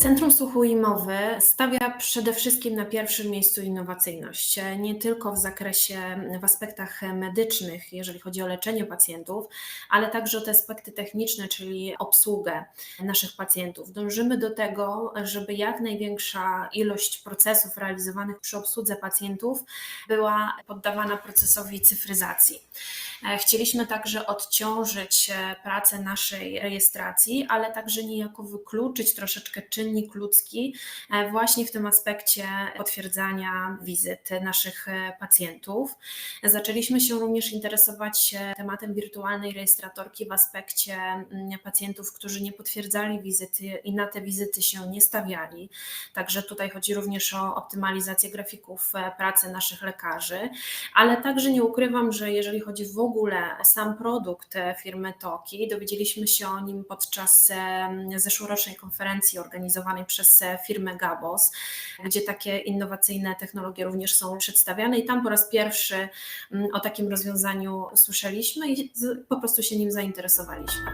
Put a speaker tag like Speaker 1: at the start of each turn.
Speaker 1: Centrum Słuchu i Mowy stawia przede wszystkim na pierwszym miejscu innowacyjność, nie tylko w zakresie, w aspektach medycznych, jeżeli chodzi o leczenie pacjentów, ale także te aspekty techniczne, czyli obsługę naszych pacjentów. Dążymy do tego, żeby jak największa ilość procesów realizowanych przy obsłudze pacjentów była poddawana procesowi cyfryzacji. Chcieliśmy także odciążyć pracę naszej rejestracji, ale także niejako wykluczyć troszeczkę czynnik ludzki e, właśnie w tym aspekcie potwierdzania wizyt naszych e, pacjentów. Zaczęliśmy się również interesować się tematem wirtualnej rejestratorki w aspekcie mm, pacjentów, którzy nie potwierdzali wizyty i na te wizyty się nie stawiali. Także tutaj chodzi również o optymalizację grafików e, pracy naszych lekarzy, ale także nie ukrywam, że jeżeli chodzi w ogóle o sam produkt firmy Toki, dowiedzieliśmy się o nim podczas zeszłorocznej konferencji organizowanej przez firmę Gabos, gdzie takie innowacyjne technologie również są przedstawiane i tam po raz pierwszy mm, o takim rozwiązaniu usłyszeliśmy i po prostu się nim zainteresowaliśmy.